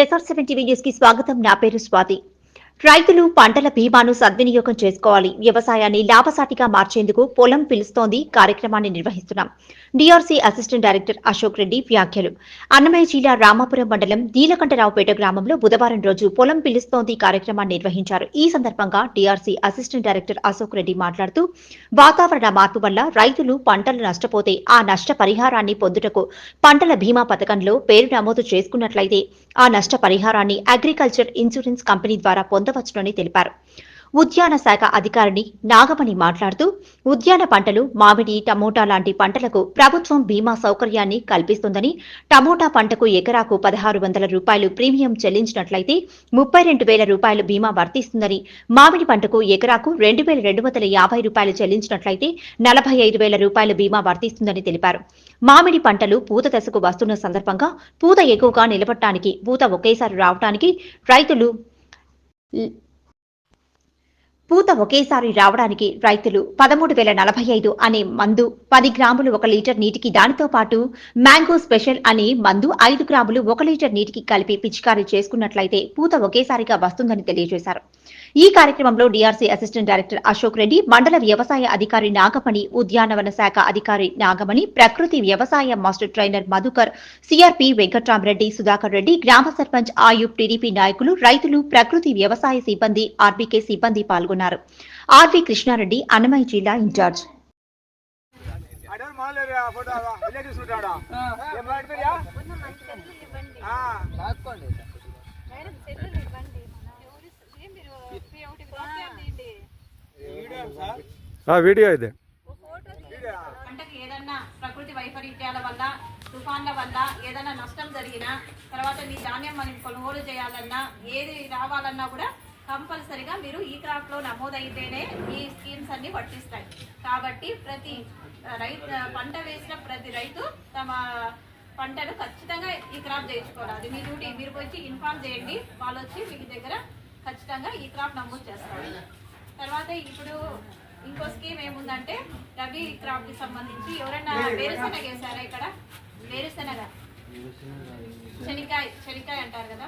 SR seven TV న్యూస్కి స్వాగతం. నా పేరు స్వాతి. రైతులు పంటల బీమాను సద్వినియోగం చేసుకోవాలి. వ్యవసాయాన్ని లాభసాటిగా మార్చేందుకు పొలం పిలుస్తోంది కార్యక్రమాన్ని నిర్వహిస్తున్నాం. DRC assistant director Ashok Reddy వ్యాఖ్యలు. అన్నమయ్య జిల్లా రామాపురం మండలం దీలకంఠరావుపేట గ్రామంలో బుధవారం రోజు పొలం పిలుస్తోంది కార్యక్రమాన్ని నిర్వహించారు. ఈ సందర్భంగా DRC assistant director Ashok Reddy మాట్లాడుతూ వాతావరణ మార్పు వల్ల రైతులు పంటలు నష్టపోతే ఆ నష్ట పరిహారాన్ని పొందుటకు పంటల బీమా పథకంలో పేరు నమోదు చేసుకున్నట్లయితే ఆ నష్ట పరిహారాన్ని అగ్రికల్చర్ ఇన్సూరెన్స్ కంపెనీ ద్వారా పొందవచ్చునని తెలిపారు. ఉద్యాన శాఖ అధికారిని నాగమణి మాట్లాడుతూ ఉద్యాన పంటలు మామిడి టమోటా లాంటి పంటలకు ప్రభుత్వం బీమా సౌకర్యాన్ని కల్పిస్తుందని టమోటా పంటకు ఎకరాకు పదహారు వందల రూపాయలు ప్రీమియం చెల్లించినట్లయితే ముప్పై రెండు వేల రూపాయలు బీమా వర్తిస్తుందని మామిడి పంటకు ఎకరాకు రెండు వేల రెండు వందల యాభై రూపాయలు చెల్లించినట్లయితే నలభై ఐదు వేల రూపాయల బీమా వర్తిస్తుందని తెలిపారు. మామిడి పంటలు పూత దశకు వస్తున్న సందర్భంగా పూత ఎక్కువగా నిలబడటానికి పూత ఒకేసారి రావడానికి రైతులు 一 పూత ఒకేసారి రావడానికి రైతులు పదమూడు వేల నలభై ఐదు అనే మందు పది గ్రాములు ఒక లీటర్ నీటికి దానితో పాటు మ్యాంగో స్పెషల్ అనే మందు ఐదు గ్రాములు ఒక లీటర్ నీటికి కలిపి పిచికారీ చేసుకున్నట్లయితే పూత ఒకేసారిగా వస్తుందని తెలియజేశారు. ఈ కార్యక్రమంలో DRC assistant director Ashok Reddy మండల వ్యవసాయ అధికారి నాగమణి ఉద్యానవన శాఖ అధికారి నాగమణి ప్రకృతి వ్యవసాయ master trainer Madhukar CRP Venkatramareddy Sudhakar Reddy గ్రామ సర్పంచ్ ఆయుబ్ టీడీపీ నాయకులు రైతులు ప్రకృతి వ్యవసాయ సిబ్బంది ఆర్బీకే సిబ్బంది పాల్గొన్నారు. ఆర్వి కృష్ణారెడ్డి అన్నమయ్య జిల్లా ఇన్ఛార్జ్. వీడియో సార్ ఆ వీడియో ఇది. పంటకు ఏదన్నా ప్రకృతి వైపరీత్యాల వల్ల తుఫాన్ల వల్ల ఏదైనా నష్టం జరిగినా తర్వాత మీ ధాన్యం మనం కొనుగోలు చేయాలన్నా ఏది రావాలన్నా కూడా కంపల్సరిగా మీరు ఈ క్రాప్లో నమోదైతేనే ఈ స్కీమ్స్ అన్ని వర్తిస్తాయి కాబట్టి ప్రతి రైతు పంట వేసిన ప్రతి రైతు తమ పంటను ఖచ్చితంగా ఈ క్రాప్ చేయించుకోవాలి. అది మీ డ్యూటీ. మీరు వచ్చి ఇన్ఫార్మ్ చేయండి. వాళ్ళు వచ్చి మీ దగ్గర ఖచ్చితంగా ఈ క్రాప్ నమోదు చేస్తారు. తర్వాత ఇప్పుడు ఇంకో స్కీమ్ ఏముందంటే రబీ క్రాప్కి సంబంధించి ఎవరైనా వేరుశెనగ వేసారా ఇక్కడ? వేరుశెనగ శనికాయ శనికాయ అంటారు కదా?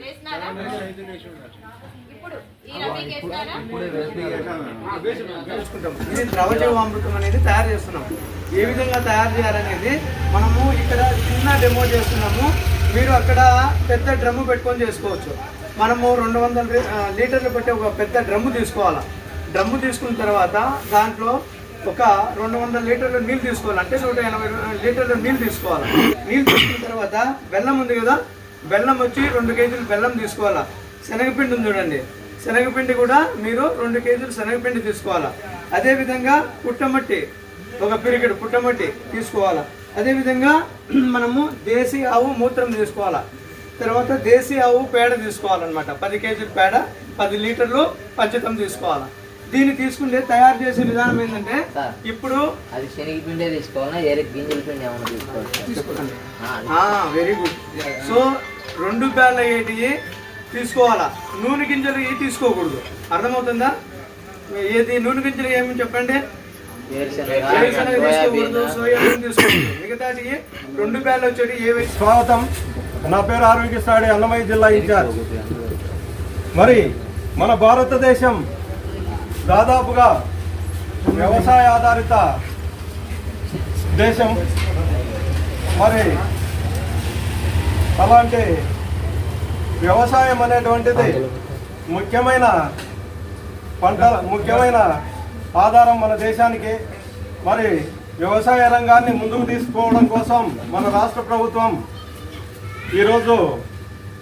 వేసినారా? ఇప్పుడు ఈ రబీకి వేసినారా? ఇది ద్రవజీవామృతం అనేది తయారు చేస్తున్నాం. ఏ విధంగా తయారు చేయాలనేది మనము ఇక్కడ చిన్న డెమో చేస్తున్నాము. మీరు అక్కడ పెద్ద డ్రమ్ము పెట్టుకొని చేసుకోవచ్చు. మనము రెండు వందల లీటర్లు పెట్టే ఒక పెద్ద డ్రమ్ము తీసుకోవాలి? డ్రమ్ము తీసుకున్న తర్వాత దాంట్లో ఒక రెండు వందల లీటర్లు నీళ్ళు తీసుకోవాలి. అంటే నూట ఎనభై లీటర్లు నీళ్ళు తీసుకోవాలి. నీళ్ళు తీసుకున్న తర్వాత బెల్లం ఉంది కదా బెల్లం వచ్చి రెండు కేజీలు బెల్లం తీసుకోవాలా? శనగపిండి ఉంది చూడండి. శనగపిండి కూడా మీరు రెండు కేజీలు శనగపిండి తీసుకోవాలా? అదేవిధంగా పుట్టమట్టి ఒక పిరికెడు పుట్టమట్టి తీసుకోవాలా? అదేవిధంగా మనము దేశీ ఆవు మూత్రం తీసుకోవాలా? తర్వాత దేశీ ఆవు పేడ తీసుకోవాలన్నమాట. పది కేజీల పేడ పది లీటర్లు పంచతం తీసుకోవాలా? దీన్ని తీసుకుంటే తయారు చేసే విధానం ఏంటంటే ఇప్పుడు అది శనగపిండే తీసుకోవాలా? వేరే గింజల పిండి ఏమైనా తీసుకోవాలి? వెరీ గుడ్ సో రెండు బ్యాళ్ళ ఏటివి తీసుకోవాలా? నూనె గింజలు ఇవి తీసుకోకూడదు. అర్థమవుతుందా? ఏది నూనె గింజలు ఏమి చెప్పండి? వేరుశనగ వేరుశనగ తీసుకోకూడదు సోయాబీన్. సోయాబీన్ తీసుకోకూడదు. మిగతాటి రెండు బ్యాళ్ళు వచ్చేటి ఏవి స్వాగతం. నా పేరు ఆరోగ్యశ్రాడి అన్నమయ్య జిల్లా ఇన్ఛార్జ్. మరి మన భారతదేశం దాదాపుగా వ్యవసాయ ఆధారిత దేశం. మరి అలాంటి వ్యవసాయం అనేటువంటిది ముఖ్యమైన పంట ముఖ్యమైన ఆధారం మన దేశానికి. మరి వ్యవసాయ రంగాన్ని ముందుకు తీసుకోవడం కోసం మన రాష్ట్ర ప్రభుత్వం ఈరోజు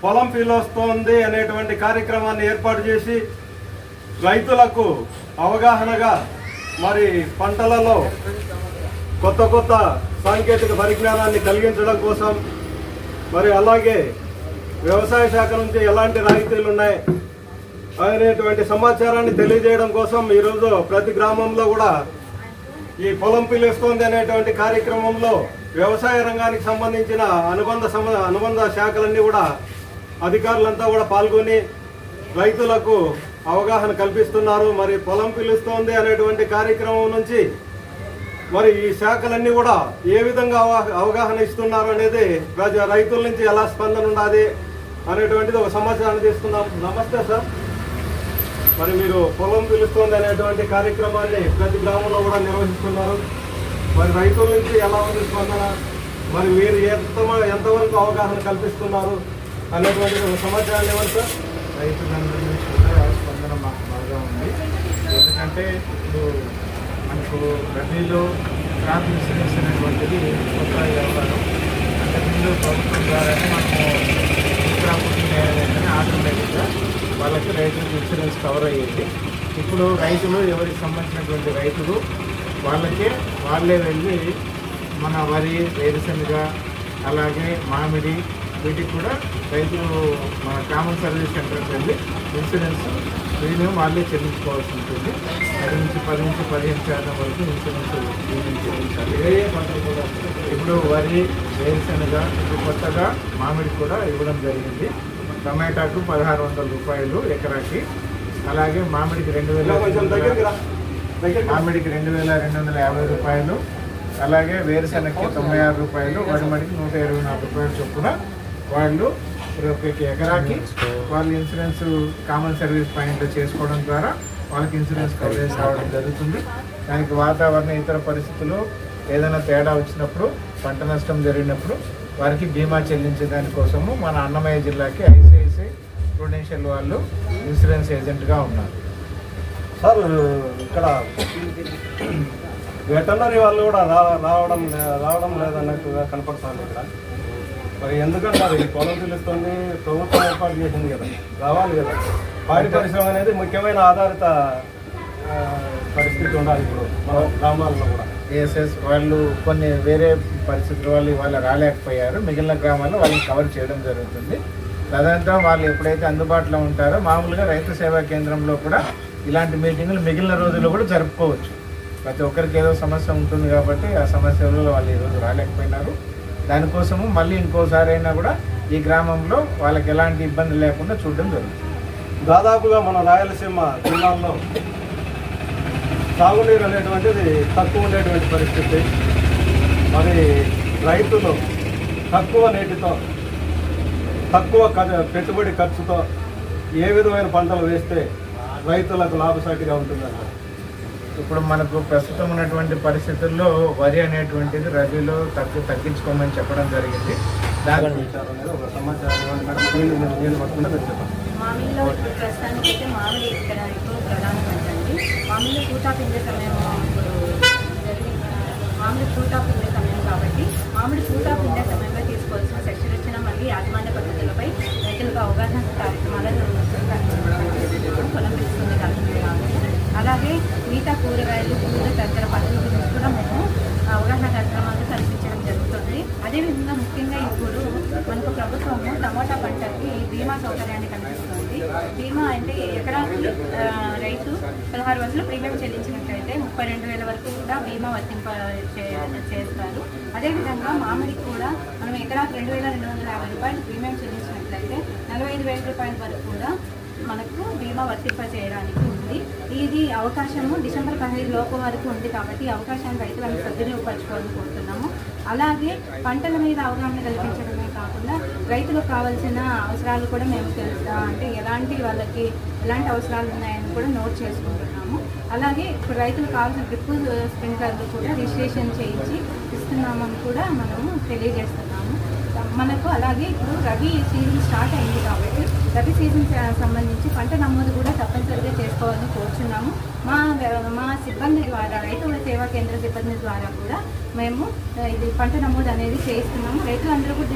పొలం పిలుస్తోంది అనేటువంటి కార్యక్రమాన్ని ఏర్పాటు చేసి రైతులకు అవగాహనగా మరి పంటలలో కొత్త కొత్త సాంకేతిక పరిజ్ఞానాన్ని కలిగించడం కోసం మరి అలాగే వ్యవసాయ శాఖ నుంచి ఎలాంటి రాయితీలు ఉన్నాయి అనేటువంటి సమాచారాన్ని తెలియజేయడం కోసం ఈరోజు ప్రతి గ్రామంలో కూడా ఈ పొలం పిలుస్తోంది అనేటువంటి కార్యక్రమంలో వ్యవసాయ రంగానికి సంబంధించిన అనుబంధ సమ అనుబంధ శాఖలన్నీ కూడా అధికారులంతా కూడా పాల్గొని రైతులకు అవగాహన కల్పిస్తున్నారు. మరి పొలం పిలుస్తోంది అనేటువంటి కార్యక్రమం నుంచి మరి ఈ శాఖలన్నీ కూడా ఏ విధంగా అవగాహన ఇస్తున్నారు అనేది ప్రజ రైతుల నుంచి ఎలా స్పందన ఉండాలి అనేటువంటిది ఒక సమాచారం తీసుకుందాం. నమస్తే సార్. మరి మీరు పొలం పిలుస్తుంది అనేటువంటి కార్యక్రమాన్ని ప్రతి గ్రామంలో కూడా నిర్వహిస్తున్నారు. మరి రైతుల నుంచి ఎలా ఉంది స్పందన? మరి మీరు ఎంత ఎంతవరకు అవగాహన కల్పిస్తున్నారు అనేటువంటి ఒక సమాచారం ఇవ్వండి సార్. రైతులందరి నుంచి స్పందన మాకు బాగా ఉంది. ఎందుకంటే ఇప్పుడు మనకు రబీలో క్రాప్ ఇన్సూరెన్స్ అనేటువంటిది కొత్త వ్యవహారం. అంతకుముందు ప్రభుత్వం ద్వారా మనము క్రాప్ చేయాలంటే ఆటోమేటిక్గా వాళ్ళకి రైతులకు ఇన్సూరెన్స్ కవర్ అయ్యేది. ఇప్పుడు రైతులు ఎవరికి సంబంధించినటువంటి రైతులు వాళ్ళకే వాళ్ళే వెళ్ళి మన వరి వేరుశనగ అలాగే మామిడి వీటికి కూడా రైతులు మన కామన్ సర్వీస్ సెంటర్కి వెళ్ళి ఇన్సూరెన్స్ ప్రీమియం వాళ్ళే చెల్లించుకోవాల్సి ఉంటుంది. పది నుంచి పది నుంచి పదిహేను శాతం వరకు ఇన్సూరెన్స్ ప్రీమియం చెల్లించాలి. ఏ ఏ పంటలు కూడా ఇప్పుడు వరి వేరుశనగ ఇప్పుడు కొత్తగా మామిడి కూడా ఇవ్వడం జరిగింది. టమాటాకు పదహారు వందల రూపాయలు ఎకరాకి. అలాగే మామిడికి రెండు వేల. మామిడికి రెండు వేల రెండు వందల యాభై రూపాయలు. అలాగే వేరుశెనగకి తొంభై ఆరు రూపాయలు వరిమడికి నూట ఇరవై నాలుగు రూపాయలు చొప్పున వాళ్ళు ప్రతి ఒక్క ఎకరాకి వాళ్ళు ఇన్సూరెన్స్ కామన్ సర్వీస్ పాయింట్ చేసుకోవడం ద్వారా వాళ్ళకి ఇన్సూరెన్స్ కవరేజ్ రావడం జరుగుతుంది. దానికి వాతావరణ ఇతర పరిస్థితులు ఏదైనా తేడా వచ్చినప్పుడు పంట నష్టం జరిగినప్పుడు వారికి బీమా చెల్లించే దానికోసము మన అన్నమయ్య జిల్లాకి ఐసిఐసిఐ ప్రొడెన్షియల్ వాళ్ళు ఇన్సూరెన్స్ ఏజెంట్గా ఉన్నారు. సార్ ఇక్కడ వెటర్నరీ వాళ్ళు కూడా రావడం రావడం లేదన్నట్టుగా కనపడుతుంది ఇక్కడ. మరి ఎందుకంటారు ఈ పొలం తెలుస్తుంది ప్రభుత్వం ఏర్పాటు చేసింది కదా రావాలి కదా. పాడి పరిశ్రమ అనేది ముఖ్యమైన ఆధారిత పరిస్థితి ఉండాలి ఇప్పుడు మన గ్రామాల్లో కూడా. ఏఎస్ఎస్ వాళ్ళు కొన్ని వేరే పరిస్థితుల వాళ్ళు ఇవాళ రాలేకపోయారు. మిగిలిన గ్రామాల్లో వాళ్ళని కవర్ చేయడం జరుగుతుంది. తదనంతరం వాళ్ళు ఎప్పుడైతే అందుబాటులో ఉంటారో మామూలుగా రైతు సేవా కేంద్రంలో కూడా ఇలాంటి మీటింగులు మిగిలిన రోజుల్లో కూడా జరుపుకోవచ్చు. ప్రతి ఒక్కరికి ఏదో సమస్య ఉంటుంది కాబట్టి ఆ సమస్యలలో వాళ్ళు ఈరోజు రాలేకపోయినారు. దానికోసము మళ్ళీ ఇంకోసారి అయినా కూడా ఈ గ్రామంలో వాళ్ళకి ఎలాంటి ఇబ్బంది లేకుండా చూడడం జరుగుతుంది. దాదాపుగా మన రాయలసీమ జిల్లాల్లో సాగునీరు అనేటువంటిది తక్కువ ఉండేటువంటి పరిస్థితి. మరి రైతులు తక్కువ నీటితో తక్కువ ఖర్చు- పెట్టుబడి ఖర్చుతో ఏ విధమైన పంటలు వేస్తే రైతులకు లాభసాటిగా ఉంటుందంట ఇప్పుడు మనకు ప్రస్తుతం ఉన్నటువంటి పరిస్థితుల్లో వరి అనేటువంటిది రబీలో తగ్గు తగ్గించుకోమని చెప్పడం జరిగింది. దాని ఒక సమాచారం పట్టుకుంటే మామిడిలో ఇప్పుడు ప్రస్తుతానికి అయితే మామిడి ఇక్కడ ఎక్కువ ప్రధానమంటండి మామిడిలో పూత పిండే సమయం ఇప్పుడు మామిడి పూత పిండే సమయం కాబట్టి మామిడి పూత పిండే సమయంలో తీసుకోవాల్సిన శిక్షణ మళ్ళీ యాజమాన్య పద్ధతులపై రైతులకు అవగాహన కార్యక్రమాలను బీమా సౌకర్యాన్ని బీమా అంటే ఎకరాకి రైతు పదహారు వందలు ప్రీమియం చెల్లించినట్లయితే ముప్పై రెండు వేల వరకు కూడా బీమా వర్తింప చేస్తారు. అదేవిధంగా మామిడికి కూడా మనం ఎకరాకి రెండు వేల రెండు వందల యాభై రూపాయలు ప్రీమియం చెల్లించినట్లయితే నలభై ఐదు వేల రూపాయల వరకు కూడా మనకు బీమా వర్తింప చేయడానికి ఉంది. ఇది అవకాశము డిసెంబర్ పదిహేను లోపు వరకు ఉంది కాబట్టి అవకాశాన్ని రైతులను సద్వినియోగపరచుకోవాలని కోరుతున్నాము. అలాగే పంటల మీద అవగాహన కల్పించడమే కాకుండా రైతులకు కావాల్సిన అవసరాలు కూడా మేము తెలుస్తా అంటే ఎలాంటి వాళ్ళకి ఎలాంటి అవసరాలు ఉన్నాయని కూడా నోట్ చేసుకుంటున్నాము. అలాగే ఇప్పుడు రైతులకు కావాల్సిన డ్రిప్ స్ప్రింక్లర్లు కూడా రిజిస్ట్రేషన్ చేయించి ఇస్తున్నామని కూడా మనము తెలియజేస్తున్నాము. మనకు అలాగే ఇప్పుడు రబీ సీజన్ స్టార్ట్ అయింది కాబట్టి రబీ సీజన్ సంబంధించి పంట నమోదు కూడా తప్పనిసరిగా చేసుకోవాలని కోరుచున్నాము. మా మా సిబ్బంది ద్వారా రైతుల సేవా కేంద్ర సిబ్బంది ద్వారా కూడా మేము ఇది పంట నమోదు అనేది చేయిస్తున్నాము. రైతులందరూ కూడా